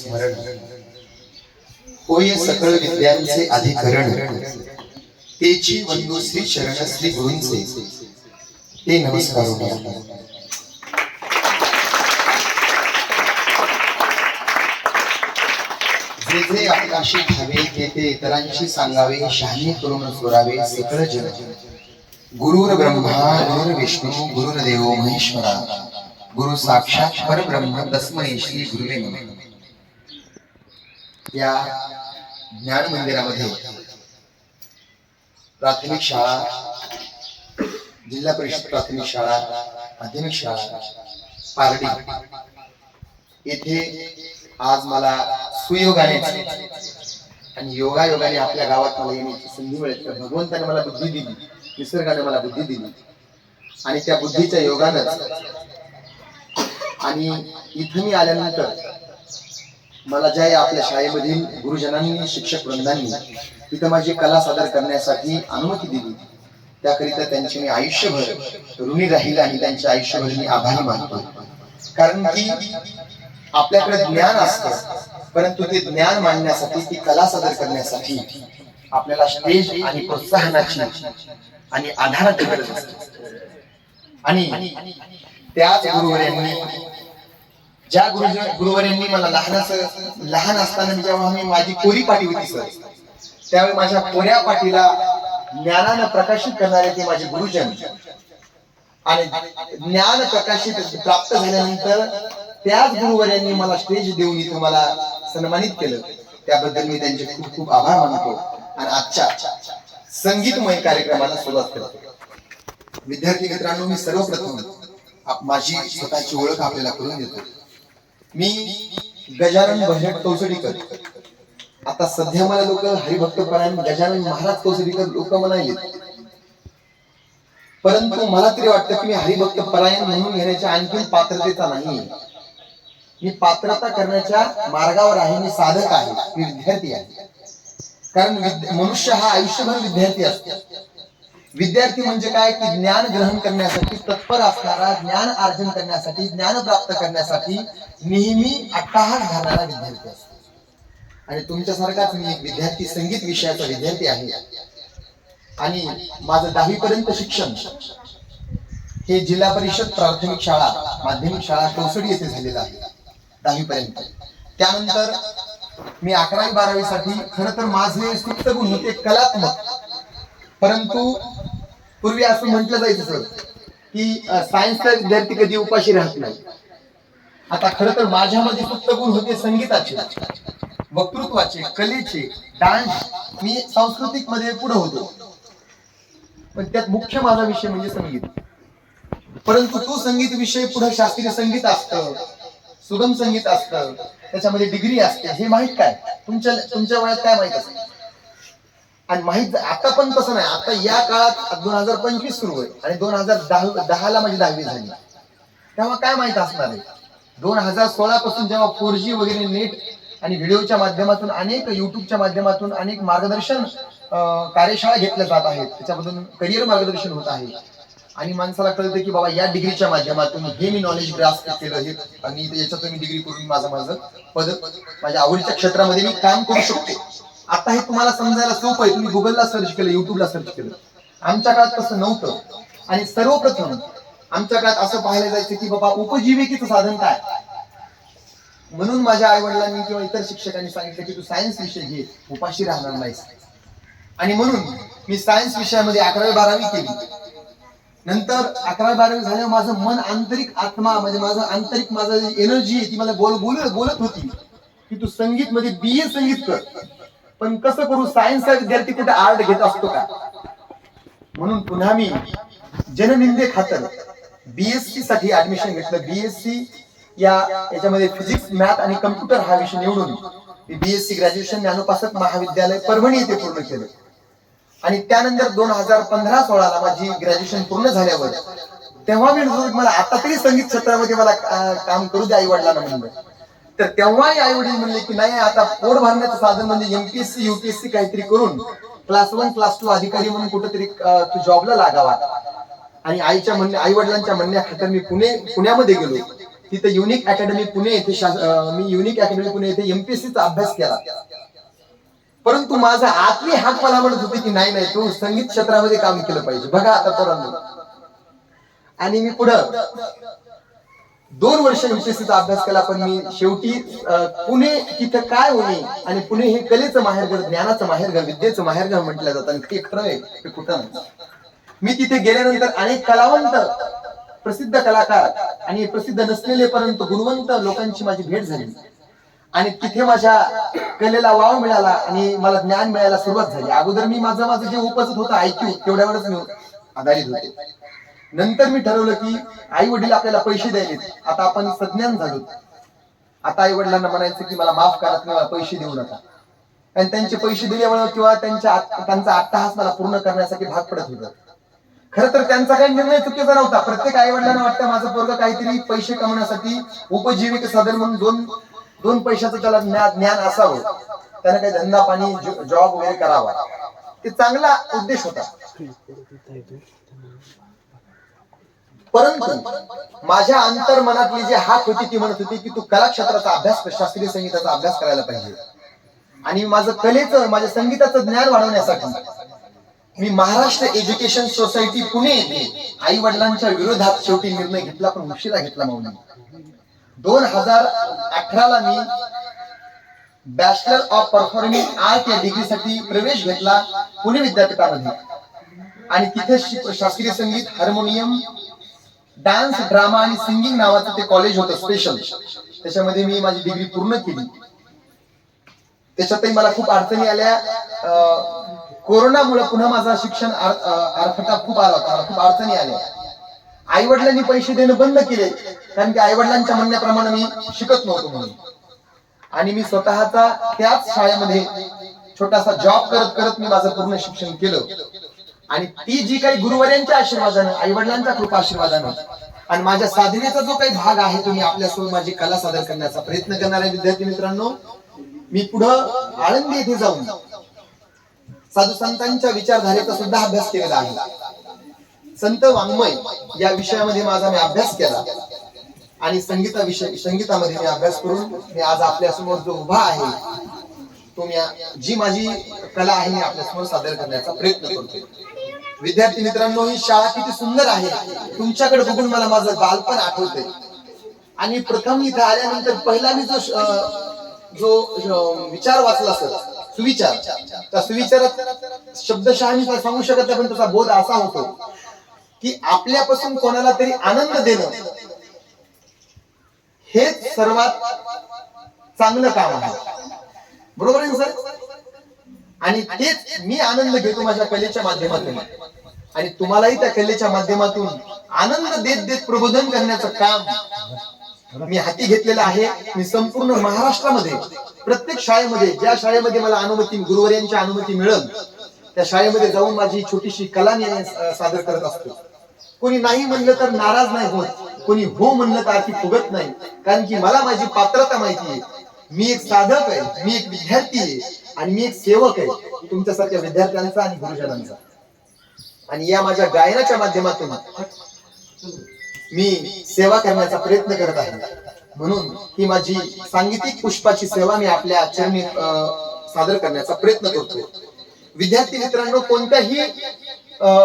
स्मरण. होय सकळ विद्यांचे अधिकरण. तेची वंदू श्री शरण श्री गुरूंचे. ते नमस्कार हो जे जे आपल्याशी घ्यावे ते ते इतरांशी सांगावे शहाणी करून सोरावे सकळ जन गुरुर ब्रह्मा गुरुर विष्णू गुरुर देव महेश्वरा. गुरु साक्षात परब्रह्म तस्मै श्री गुरुवे नमः. या ज्ञान मंदिरामध्ये. प्राथमिक शाळा जिल्हा परिषद प्राथमिक शाळा माध्यमिक शाळा पारडी. येथे आज मला सुयोगाने आणि योगा योगाने आपल्या गावात मला येण्याची संधी मिळेल. तर भगवंताने मला बुद्धी दिली निसर्गाने मला बुद्धी दिली. आणि त्या बुद्धीच्या योगानंच आणि इथं मी आल्यानंतर मला ज्या या आपल्या शाळेमधील गुरुजनांनी शिक्षक वृंदांनी तिथं माझी कला सादर करण्यासाठी अनुमती दिली. त्याकरिता त्यांची मी आयुष्यभर ऋणी राहील आणि त्यांचे आयुष्यभर मी आभारी मानतो. कारण की आपल्याकडे ज्ञान असतं परंतु ते ज्ञान मांडण्यासाठी ती कला सादर करण्यासाठी आपल्याला स्टेज आणि प्रोत्साहनाची आणि आधाराची गरज असते. आणि त्याच गुरुवर्यांनी ज्या गुरु गुरुवर्यांनी मला लहान लहान असताना जेव्हा मी माझी कोरी पाठी होती सर त्यावेळी माझ्या कोऱ्या पाठीला ज्ञानानं प्रकाशित करणारे ते माझे गुरुजन. आणि ज्ञान प्रकाशित प्राप्त झाल्यानंतर त्याच गुरुवर्यांनी मला स्टेज देऊन इथं मला सन्मानित केलं. त्याबद्दल मी त्यांचे खूप खूप आभार मानतो. आणि आजच्या संगीतमय कार्यक्रमाला सुरुवात करतो. विद्यार्थी मित्रांनो मी सर्वप्रथम आप- माझी स्वतःची ओळख आपल्याला करून देतो. मी गजानन भजट कौसडीकर. आता सध्या मला लोक हरिभक्त परायण गजानन महाराज कौसडीकर लोक म्हणाले परंतु मला तरी वाटतं की मी हरिभक्त परायण म्हणून घेण्याच्या आणखी पात्रतेचा नाही मी पात्रता करण्याच्या मार्गावर आहे मी साधक आहे मी विद्यार्थी आहे. कारण मनुष्य हा आयुष्यभर विद्यार्थी असतो. विद्यार्थी म्हणजे काय? की ज्ञान ग्रहण करण्यासाठी तत्पर असणारा ज्ञान अर्जन करण्यासाठी ज्ञान प्राप्त करण्यासाठी नेहमी अट्टाहास घालणारा विद्यार्थी असतो. आणि तुमच्यासारखाच मी एक विद्यार्थी संगीत विषयाचा विद्यार्थी आहे. आणि माझं दहावी पर्यंत शिक्षण हे जिल्हा परिषद प्राथमिक शाळा माध्यमिक शाळा कौसडी येथे झालेलं आहे दहावी पर्यंत त्यानंतर मी अकरावी बारावी साठी खर तर माझे सुप्त गुण होते कलात्मक. परंतु पूर्वी असं म्हटलं जायचं सर की सायन्सचा विद्यार्थी कधी उपाशी राहत नाही. आता खर तर माझ्यामध्ये फक्त गुण होते संगीताचे वक्तृत्वाचे कलेचे डान्स मी सांस्कृतिकमध्ये पुढे होतो. पण त्यात मुख्य माझा विषय म्हणजे संगीत. परंतु तो संगीत विषय पुढे शास्त्रीय संगीत असतं सुगम संगीत असतं त्याच्यामध्ये डिग्री असते हे माहीत काय? तुमच्या तुमच्या वयात काय माहीत असतं आणि माहीत आता पण तसं नाही. आता या काळात दोन हजार पंचवीस सुरू आहे आणि दोन हजार दहा दहाला माझी दहावी झाली. तेव्हा काय माहीत असणार आहे? दोन हजार सोळा पासून जेव्हा फोर जी वगैरे नेट आणि व्हिडिओच्या माध्यमातून अनेक युट्यूबच्या माध्यमातून अनेक मार्गदर्शन कार्यशाळा घेतल्या जात आहेत. त्याच्यामधून करिअर मार्गदर्शन होत आहे. आणि माणसाला कळतं की बाबा या डिग्रीच्या माध्यमातून हे मी नॉलेज ग्रास केलं हे आणि याच्यातून मी डिग्री करून माझं माझं पद माझ्या आवडीच्या क्षेत्रामध्ये मी काम करू शकतो. आता हे तुम्हाला समजायला सोपं आहे. तुम्ही गुगलला सर्च केलं युट्यूबला सर्च केलं. आमच्या काळात तसं नव्हतं. आणि सर्वप्रथम आमच्या काळात असं पाहायला जायचं की बाबा उपजीविकेचं साधन काय? म्हणून माझ्या आई वडिलांनी किंवा इतर शिक्षकांनी सांगितलं की तू सायन्स विषय घे उपाशी राहणार नाहीस. आणि म्हणून मी सायन्स विषयामध्ये अकरावी बारावी केली. नंतर अकरावी बारावी झाल्यावर माझं मन आंतरिक आत्मा म्हणजे माझं आंतरिक माझं एनर्जी आहे ती मला बोल बोल बोलत होती. की तू संगीत मध्ये बी ए संगीत कर. पण कसं करू सायन्सचा विद्यार्थी कुठे आर्ट घेत असतो का? म्हणून पुन्हा मी जननिंदे खातर बीएससी साठी ऍडमिशन घेतलं. बीएससी या याच्यामध्ये फिजिक्स मॅथ आणि कम्प्युटर हा विषय निवडून बीएससी ग्रॅज्युएशन ज्ञानोपासक महाविद्यालय परभणी येथे पूर्ण केलं. आणि त्यानंतर दोन हजार पंधरा सोळाला माझी ग्रॅज्युएशन पूर्ण झाल्यावर तेव्हा मी मला आता तरी संगीत क्षेत्रामध्ये मला काम करू द्या आई वडिलांना म्हणलं. तर तेव्हाही आई वडील म्हणले की नाही आता पोट भरण्याचं साधन म्हणजे एमपीएससी युपीएससी काहीतरी करून क्लास वन क्लास टू अधिकारी म्हणून कुठेतरी तू जॉबला लागावा. आणि आईच्या म्हणण्या आई वडिलांच्या म्हणण्याखातर मी पुणे पुण्यामध्ये गेलो. तिथे युनिक अकॅडमी पुणे येथे शा- मी युनिक अकॅडमी पुणे येथे एमपीएससीचा अभ्यास केला. परंतु माझा आतली हात मला म्हणत होते की नाही नाही तू संगीत क्षेत्रामध्ये काम केलं पाहिजे. बघा आता पोरांना. आणि मी पुढं दोन वर्ष विशेषचा अभ्यास केला पण मी शेवटी पुणे तिथं काय होणे आणि पुणे हे कलेचं माहेरघर ज्ञानाचं माहेरघर विद्येचं माहेरघर म्हटलं जातं. आणि ते खरं आहे ते कुठं नाही. मी तिथे गेल्यानंतर अनेक कलावंत प्रसिद्ध कलाकार आणि प्रसिद्ध नसलेले परंतु गुणवंत लोकांची माझी भेट झाली. आणि तिथे माझ्या कलेला वाव मिळाला आणि मला ज्ञान मिळायला सुरुवात झाली. अगोदर मी माझं माझं जे उपजत होतं ऐक्यू तेवढ्यावरच मी आधारित होते. नंतर मी ठरवलं की आई वडील आपल्याला पैसे द्यायचे आता आपण सज्ञान झालो. आता आई वडिलांना म्हणायचं की मला माफ करा तुम्ही मला पैसे देऊ नका. आणि त्यांचे पैसे दिल्यामुळे किंवा त्यांच्या त्यांचा अट्टहास मला पूर्ण करण्यासाठी भाग पडत होतं. खर तर त्यांचा काही निर्णय चुकीचा नव्हता. प्रत्येक आई वडिलांना वाटतं माझं पोरग काहीतरी पैसे कमवण्यासाठी उपजीविक साधन म्हणून दोन दोन पैशाचं त्याला ज्ञान ज्ञान असावं. त्याने काही धंदा पाणी जॉब वगैरे करावा. ते चांगला उद्देश होता. परंतु माझ्या अंतर्मनातली जी हाक होती ती म्हणत होती की तू कला क्षेत्राचा अभ्यास शास्त्रीय संगीताचा अभ्यास करायला पाहिजे. आणि माझं कलेचं माझ्या संगीताचं ज्ञान वाढवण्यासाठी मी महाराष्ट्र एज्युकेशन सोसायटी पुणे येथे आई वडिलांच्या विरोधात शेवटी निर्णय घेतला पण उशिरा घेतला मौली दोन हजार अठराला मी बॅचलर ऑफ परफॉर्मिंग आर्ट या डिग्रीसाठी प्रवेश घेतला पुणे विद्यापीठामध्ये. आणि तिथे शास्त्रीय संगीत हार्मोनियम डान्स ड्रामा आणि सिंगिंग नावाचं ते कॉलेज होतं स्पेशल त्याच्यामध्ये मी माझी डिग्री पूर्ण केली. त्याच्यातही मला खूप अडचणी आल्या. अं, कोरोनामुळे पुन्हा माझा शिक्षण आर- खूप आला होता. खूप अडचणी आल्या. आई वडिलांनी पैसे देणं बंद केले. कारण की आई वडिलांच्या म्हणण्याप्रमाणे मी शिकत नव्हतो म्हणून. आणि मी स्वतःचा त्याच शाळेमध्ये छोटासा जॉब करत करत मी माझं पूर्ण शिक्षण केलं. आणि ती जी काही गुरुवर्यांच्या आशीर्वादानं आई वडिलांच्या कृपा आशीर्वादानं आणि माझ्या साधनेचा जो काही भाग आहे तुम्ही आपल्यासोबत माझी कला सादर करण्याचा प्रयत्न करणाऱ्या विद्यार्थी मित्रांनो मी पुढं आळंदी येथे जाऊन साधू संतांच्या विचारधारेचा सुद्धा अभ्यास केलेला आहे. संत वाङ्मय या विषयामध्ये माझा मी अभ्यास केला आणि संगीता विषय संगीतामध्ये मी अभ्यास करून मी आज आपल्यासमोर जो उभा आहे तो मी जी माझी कला आहे मी आपल्यासमोर सादर करण्याचा प्रयत्न करतो विद्यार्थी मित्रांनो ही शाळा किती सुंदर आहे. तुमच्याकडे बघून मला माझं बालपण आठवते आणि प्रथम इथे आल्यानंतर पहिला मी जो जो विचार वाचला सर सुविचार. त्या सुविचारात शब्दशहा मी सांगू शकत नाही पण त्याचा बोध असा होतो की आपल्यापासून कोणाला तरी आनंद देणं हेच सर्वात चांगलं काम आहे. बरोबर आहे सर? आणि तेच मी आनंद घेतो माझ्या कलेच्या माध्यमातून. आणि तुम्हालाही त्या कलेच्या माध्यमातून आनंद देत देत प्रबोधन करण्याचं काम मी हाती घेतलेलं आहे. मी संपूर्ण महाराष्ट्रामध्ये प्रत्येक शाळेमध्ये ज्या शाळेमध्ये मला अनुमती गुरुवर्यांची अनुमती मिळेल त्या शाळेमध्ये जाऊन माझी छोटीशी कला मी सादर करत असतो. कोणी नाही म्हणलं तर नाराज नाही होत. कोणी हो म्हणलं तर अति फुगत नाही. कारण की मला माझी पात्रता माहिती आहे. मी एक साधक आहे. मी एक विद्यार्थी आहे. आणि मी एक सेवक आहे. तुमच्यासारख्या विद्यार्थ्यांचा आणि गुरुजनांचा. आणि या माझ्या गायनाच्या माध्यमातून मी सेवा करण्याचा प्रयत्न करत आहे. म्हणून ही माझी सांगीतिक पुष्पाची सेवा मी आपल्या चरणी अं, सादर करण्याचा प्रयत्न करतो. विद्यार्थी मित्रांनो कोणत्याही अं,